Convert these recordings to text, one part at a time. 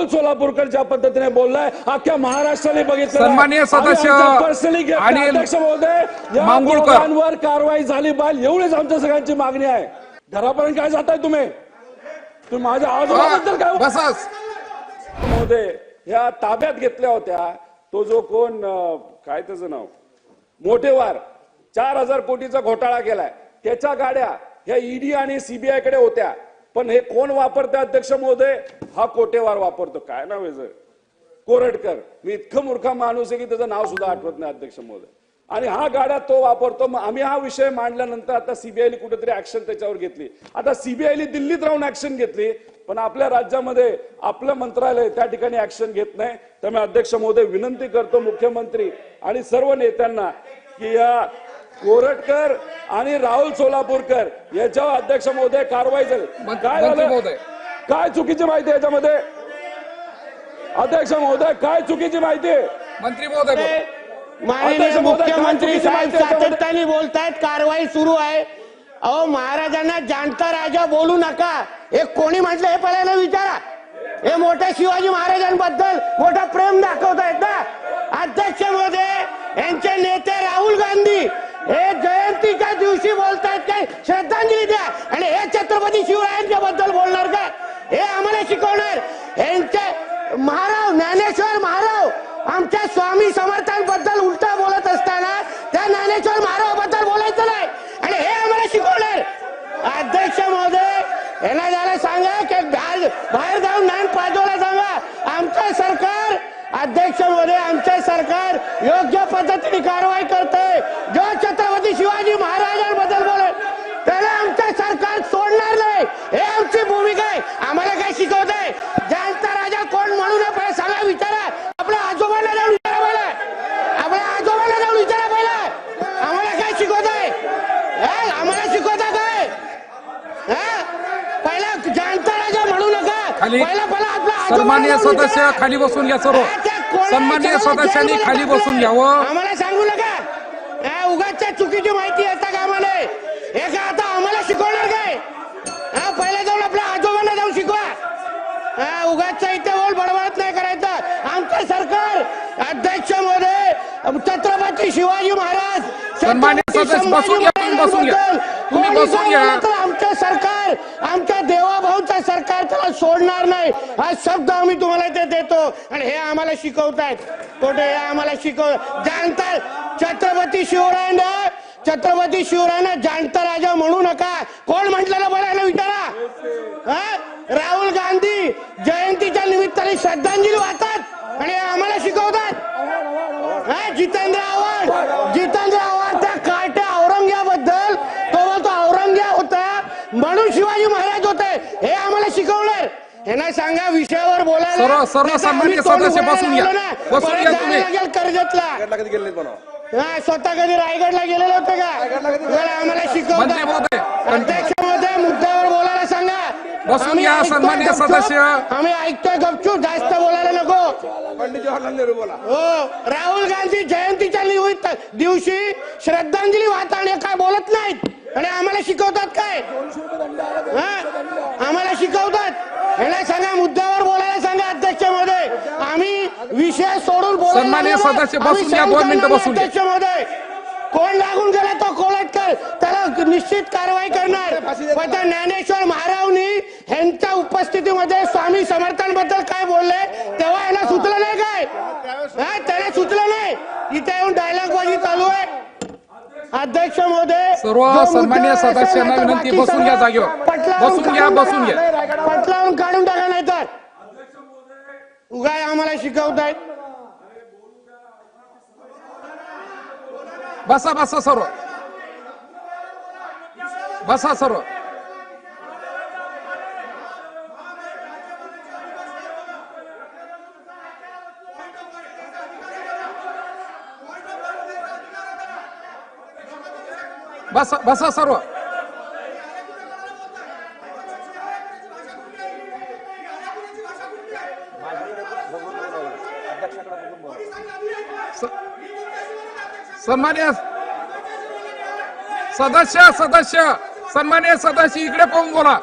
राहुल सोलापूरकर ज्या पद्धतीने बोललाय? अख्ख्या महाराष्ट्राने बघितलं सन्माननीय सदस्य पर्सनली अध्यक्ष महोदय या कारवाई झाली पाहिजे. एवढीच आमच्या सगळ्यांची मागणी आहे. घरापर्यंत काय जाताय तुम्ही? तुम्ही माझ्या आजोबाबद्दल काय महोदय ह्या ताब्यात घेतल्या होत्या. तो जो कोण काय त्याचं नाव? मोठेवार चार हजार कोटीचा घोटाळा केलाय. त्याच्या गाड्या ह्या ईडी आणि सीबीआयकडे होत्या. पण हे कोण वापरते अध्यक्ष महोदय? हा कोटेवार वापरतो. काय नाव आहे कोरडकर. कोरटकर मी इतकं मूर्खा माणूस आहे की त्याचं नाव सुद्धा आठवत नाही अध्यक्ष महोदय. आणि हा गाड्या तो वापरतो. मग आम्ही हा विषय मांडल्यानंतर आता सीबीआयने कुठेतरी ऍक्शन त्याच्यावर घेतली. आता सीबीआयने दिल्लीत राहून ऍक्शन घेतली पण आपल्या राज्यामध्ये आपलं मंत्रालय त्या ठिकाणी ऍक्शन घेत नाही. तर मी अध्यक्ष महोदय विनंती करतो मुख्यमंत्री आणि सर्व नेत्यांना की या कोरटकर आणि राहुल सोलापूरकर याच्यावर अध्यक्ष महोदय कारवाई झाली. काय मंत्री झालं. काय चुकीची माहिती आहे याच्यामध्ये? अध्यक्ष महोदय काय चुकीची माहिती आहे? मंत्री महोदय. माननीय मुख्यमंत्री साहेब? सातत्याने बोलतायत कारवाई सुरू आहे. अहो महाराजांना जाणता राजा बोलू नका. हे कोणी म्हटलं हे पहिल्यांदा विचारा. हे मोठ्या शिवाजी महाराजांबद्दल मोठं प्रेम दाखवतायत ना. अध्यक्ष महोदय यांचे नेते राहुल गांधी हे बोलतायत काय श्रद्धांजली द्या. आणि हे छत्रपती शिवरायांच्या बद्दल बोलणार काय हे आम्हाला शिकवणार. यांचे महाराव ज्ञानेश्वर महाराव आमच्या स्वामी समर्थांबद्दल उलटा बोलत असताना त्या ज्ञानेश्वर महारावबद्दल बोलायचं नाही. आणि हे आम्हाला शिकवणार. अध्यक्ष महोदय यांना जरा सांगा की बाहेर जाऊन ज्ञान पाजवला सांगा. आमचं सरकार अध्यक्ष महोदय आमचं सरकार योग्य पद्धतीने कारवाई करते जो छत्रपती शिवाजी महाराज बोले त्याला आमचं सरकार सोडणार नाही हे आमची भूमिका आहे आम्हाला काय शिकवत आहे जाणता राजा कोण म्हणू नये पहिले सांगा विचारा आपल्या आजोबांना जाऊन विचारा पहिलं आपल्या आजोबांना जाऊन विचारा पहिलं आम्हाला काय शिकवत आहे हे? आम्हाला शिकवता काय हे? पहिला जाणता राजा म्हणू नका खाली. जाऊन सदस्य. खाली बसून घ्या सर्व. विचारा, सदस्यांनी खाली. बसून घ्यावं. आम्हाला सांगू नका. उगाचच्या चुकीची माहिती येता का आम्हाला हे का आता आम्हाला शिकवणार काय? हा पहिले जाऊन आपल्या आजोबांना जाऊन शिकवा. हा उगाचच्या इथे बोल बडबडत नाही करायचं. आमचं सरकार अध्यक्ष महोदय छत्रपती शिवाजी महाराज छत्रपती सदस्य बसून घ्या, तुम्ही बसून घ्या. आमचं सरकार आमच्या देवाभाऊचं सरकार त्याला सोडणार नाही. हा शब्द आम्ही तुम्हाला ते देतो. आणि हे आम्हाला शिकवतायत. कुठे हे आम्हाला शिकव जाणतात छत्रपती शिवरायांना छत्रपती शिवरायांना जाणता राजा म्हणू नका. कोण म्हटलेलं बघायला विचारा? हा? राहुल गांधी जयंतीच्या निमित्ताने श्रद्धांजली वाहतात आणि हे आम्हाला शिकवतात. हा, जितेंद्र जितेंद्र आव्हाड त्या कार्ट्या औरंग्याबद्दल तो बोलतो औरंग्या होता म्हणून शिवाजी महाराज होते हे आम्हाला शिकवणार यांना सांगा विषयावर बोलायला. सर्व- सर्व नाहीतर सन्माननीय आम्ही तोंड सदस्य उघडायला बसून घ्या. लागलो ना, बसून परत घ्या जायला तुम्ही. लागेल कर्जतला हा, स्वतः कधी रायगडला गेलेले होते का? आम्हाला मंत्री अध्यक्ष महोदय मुद्द्यावर बोलायला सांगा. बसून आम्ही घ्या, ऐकतोय सन्माननीय गपचूप. सदस्य. आम्ही ऐकतोय गपचूप. जास्त बोलायला नको. पंडित जवाहरलाल नेहरू बोला. हो राहुल गांधी जयंतीच्या निमित्त दिवशी श्रद्धांजली वाहताना काय बोलत नाहीत? आणि आम्हाला शिकवतात काय? हा? आम्हाला शिकवतात. याला सांगा मुद्द्यावर बोलायला सांगा अध्यक्ष महोदय आम्ही विषय सोडून बोलायला सन्माननीय लागलो. सदस्य आम्ही बसून घ्या, सहन दोन मिनिटं करणार बसून नाही, घ्या. अध्यक्ष महोदय कोण लागून गेला तो कोलटकर त्याला निश्चित कारवाई करणार पण त्या ज्ञानेश्वर महारावनी ह्यांच्या उपस्थितीमध्ये स्वामी समर्थांबद्दल काय बोलले तेव्हा याला सुचलं नाही काय हा त्याला सुचलं नाही इथे येऊन डायलॉग बाजी चालू आहे अध्यक्ष महोदय सर्व जो असेल सदस्यांना विनंती, बाकी बसून घ्या सगळं जागेवर. पटलावून बसून घ्या, काढून बसून टाका. घ्या. पटलावून काढून उगाय आम्हाला शिकवतायत बसा बसा सर्व बसा सर्व बसा बसा सर्व सन्मान्य सदस्य सदस्य सन्मान्य सदस्य इकडे पाहून बोला.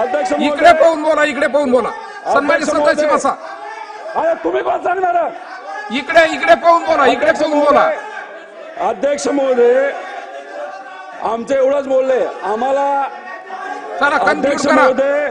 अध्यक्ष इकडे पाहून बोला इकडे पाहून बोला. सन्मान्य सदस्य. बसा. तुम्ही कोण सांगणार? इकडे इकडे पाहून बोला इकडे पाहून बोला. अध्यक्ष महोदय आमचं एवढंच बोलले. आम्हाला अध्यक्ष करा. महोदय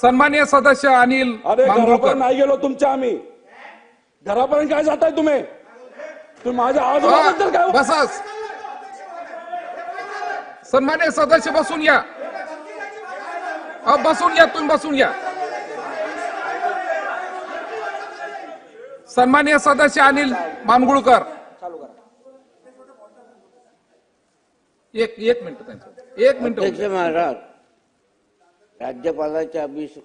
सन्मान्य सदस्य अनिल अरे घरापर्यंत नाही गेलो तुमच्या आम्ही. घरापर्यंत काय जाताय तुम्ही? तुम्ही माझ्या आजोबाबद्दल काय बसा. सन्मान्य सदस्य बसून या. अहो, बसून या तुम्ही बसून या. सन्मान्य सदस्य अनिल मानगुळकर एक एक मिनिट त्यांचं. एक मिनिट महाराज. राज्यपालाच्या अभिष